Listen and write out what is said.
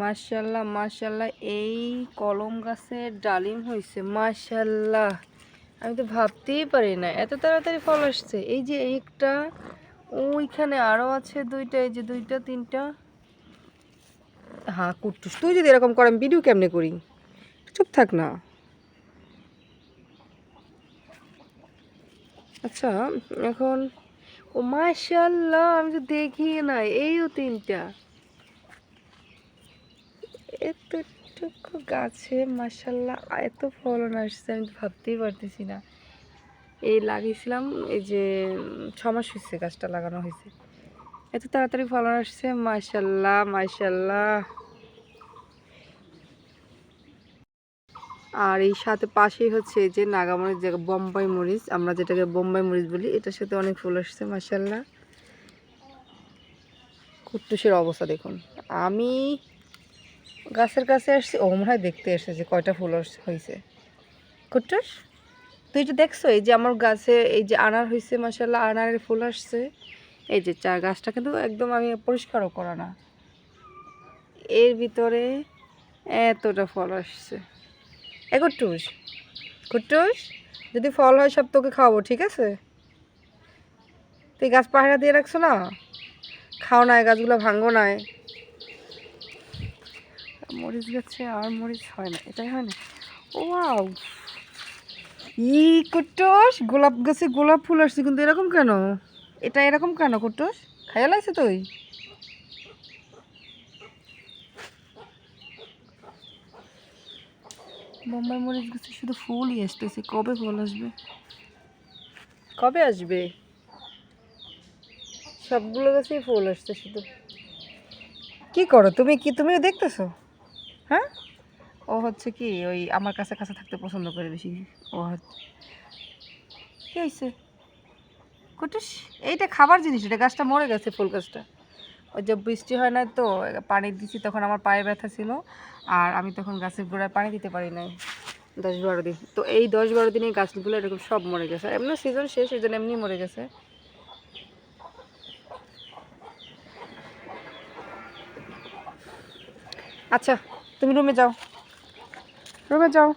মাশাল্লাহ মাশাল্লাহ, এই কলম গাছের ডালিম হয়েছে মাশাল্লাহ। আমি তো ভাবতেই পারি না, এত তাড়াতাড়ি ফল আসছে। এই যে একটা, ওইখানে আরও আছে দুইটা, এই যে দুইটা, তিনটা। হ্যাঁ কুট্টুস, তুই যদি এরকম কর, আমি ভিডিও কেমনে করি? চুপ থাক না। আচ্ছা এখন, ও মাশাল্লাহ, আমি তো দেখি না এইও তিনটা। এতটুকু গাছে মাশাল্লাহ এত ফলন আসছে, আমি ভাবতেই পারতেছি না। এই লাগিয়েছিলাম, এই যে ছ মাস হয়েছে গাছটা লাগানো হয়েছে এত তাড়াতাড়ি ফলন আসছে মাশাল্লাহ মাশাল্লাহ আর এই সাথে পাশেই হচ্ছে যে নাগামরিচ, যে বোম্বাই মরিচ, আমরা যেটাকে বোম্বাই মরিচ বলি, এটার সাথে অনেক ফুল আসছে মাশাল্লাহ কুট্টুসের অবস্থা দেখুন। আমি গাছের কাছে আসছি, ও মনে হয় দেখতে এসেছে কয়টা ফুল হয়েছে কুট্টুস, তুই এটা দেখছ, এই যে আমার গাছে এই যে আনার হয়েছে মাসাল্লাহ আনারের ফুল আসছে। এই যে চা গাছটা কিন্তু একদম আমি পরিষ্কারও করা না। এর ভিতরে এতটা ফল আসছে। এ কুট্টুস কুট্টুস, যদি ফল হয় সব তোকে খাওয়াবো, ঠিক আছে? তুই গাছ পাহারা দিয়ে রাখছো না? খাও না গাছগুলো ভাঙবো না। মরিচ গাছে আর মরিচ হয় না, এটাই হয় না। ও, ওয়াও! ই, কুট্টুস! গোলাপ গাছে গোলাপ ফুল আসছে, কিন্তু এরকম কেন? এটা এরকম কেন, কুট্টুস? খাইয়া লাগছে তুই? বোম্বাই মরিচ গাছে শুধু ফুলই আসতেছে, কবে ফল আসবে? কবে আসবে? সবগুলো গাছেই ফুল আসছে শুধু। কি করো, তুমি কি, তুমিও দেখতেছো? হ্যাঁ? ও হচ্ছে কি, ওই আমার কাছে কাছে থাকতে পছন্দ করে বেশি। ও কি হয়েছে কুটুস, এইটা খাবার জিনিস, এটা গাছটা মরে গেছে, ফুল গাছটা। ওই যে বৃষ্টি হয় না তো, পানি দিছি, তখন আমার পায়ে ব্যথা ছিল, আর আমি তখন গাছের গোড়ায় পানি দিতে পারি নাই। দশ বারো দিন। তো এই দশ বারো দিনে গাছগুলো এরকম সব মরে গেছে। এমনি সিজন শেষ, এই জন্য এমনি মরে গেছে। আচ্ছা তুমি রুমে যাও। রুমে যাও।